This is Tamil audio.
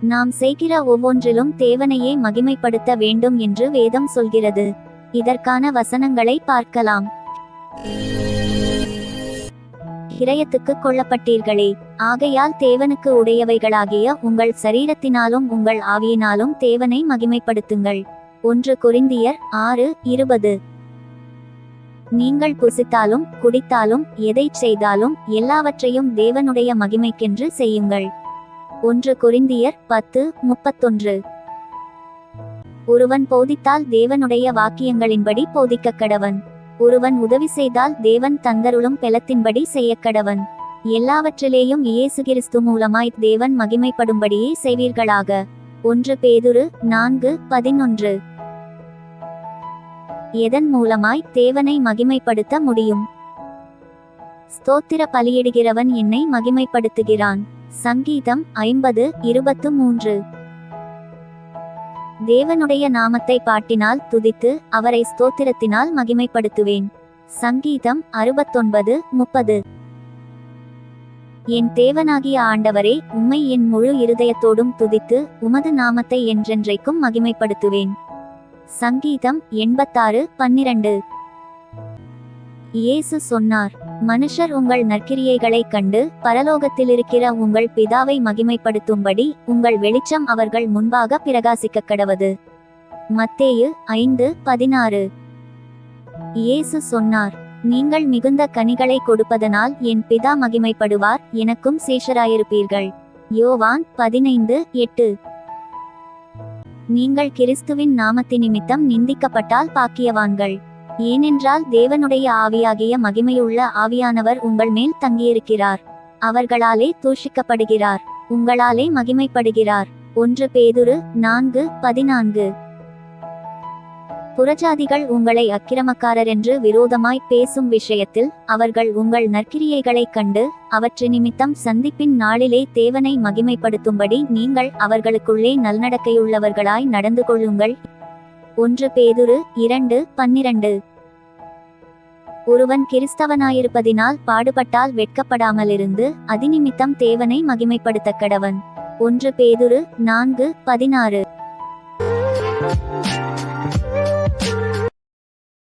நாம் செய்கிற ஒவ்வொன்றிலும் தேவனையே மகிமைப்படுத்த வேண்டும் என்று வேதம் சொல்கிறது. இதற்கான வசனங்களை பார்க்கலாம். கிரயத்துக்கு கொள்ளப்பட்டீர்களே ஆகையால் தேவனுக்கு உடையவைகளாகிய உங்கள் சரீரத்தினாலும் உங்கள் ஆவியினாலும் தேவனை மகிமைப்படுத்துங்கள். ஒன்று குறிந்தியர் ஆறு இருபது. நீங்கள் புசித்தாலும் குடித்தாலும் எதைச் செய்தாலும் எல்லாவற்றையும் தேவனுடைய மகிமைக்கென்று செய்யுங்கள். ஒன்று கொரிந்தியர் பத்து முப்பத்தொன்று. ஒருவன் போதித்தால் தேவனுடைய வாக்கியங்களின்படி போதிக்க கடவன் ஒருவன் உதவி செய்தால் தேவன் தந்தருளும் பெலத்தின்படி செய்ய கடவன் எல்லாவற்றிலேயும் இயேசு கிறிஸ்து மூலமாய் தேவன் மகிமைப்படும்படியே செய்வீர்களாக. ஒன்று பேதுரு நான்கு பதினொன்று. எதன் மூலமாய் தேவனை மகிமைப்படுத்த முடியும்? ஸ்தோத்திர பலியிடுகிறவன் என்னை மகிமைப்படுத்துகிறான். சங்கீதம் ஐம்பது இருபத்து மூன்று. தேவனுடைய நாமத்தை பாட்டினால் துதித்து அவரை ஸ்தோத்திரத்தினால் மகிமைப்படுத்துவேன். சங்கீதம் அறுபத்தொன்பது முப்பது. என் தேவனாகிய ஆண்டவரே உம்மை என் முழு இருதயத்தோடும் துதித்து உமது நாமத்தை என்றென்றைக்கும் மகிமைப்படுத்துவேன். சங்கீதம் எண்பத்தாறு பன்னிரண்டு. இயேசு சொன்னார் மனுஷர் உங்கள் நற்கிரியைகளைக் கண்டு பரலோகத்திலிருக்கிற உங்கள் பிதாவை மகிமைப்படுத்தும்படி உங்கள் வெளிச்சம் அவர்கள் முன்பாக பிரகாசிக்கக் கடவது மத்தேயு ஐந்து பதினாறு. இயேசு சொன்னார் நீங்கள் மிகுந்த கனிகளை கொடுப்பதனால் என் பிதா மகிமைப்படுவார் எனக்கும் சேஷராயிருப்பீர்கள். யோவான் பதினைந்து எட்டு. நீங்கள் கிறிஸ்துவின் நாமத்தி நிமித்தம் நிந்திக்கப்பட்டால் பாக்கியவான்கள். ஏனென்றால் தேவனுடைய ஆவியாகிய மகிமையுள்ள ஆவியானவர் உங்கள் மேல் தங்கியிருக்கிறார். அவர்களாலே தூஷிக்கப்படுகிறார். உங்களாலே மகிமைப்படுகிறார். ஒன்று பேதுரு நான்கு பதினான்கு. புறஜாதிகள் உங்களை அக்கிரமக்காரர் என்று விரோதமாய் பேசும் விஷயத்தில் அவர்கள் உங்கள் நற்கிரியைகளைக் கண்டு அவற்று நிமித்தம் சந்திப்பின் நாளிலே தேவனை மகிமைப்படுத்தும்படி நீங்கள் அவர்களுக்குள்ளே நல்நடக்கையுள்ளவர்களாய் நடந்து கொள்ளுங்கள். ஒன்று பேதுரு இரண்டு பன்னிரண்டு. ஒருவன் கிறிஸ்தவனாயிருப்பதினால் பாடுபட்டால் வெட்கப்படாமலிருந்து அதிநிமித்தம் தேவனை மகிமைப்படுத்த கடவன் ஒன்று பேதுரு நான்கு பதினாறு.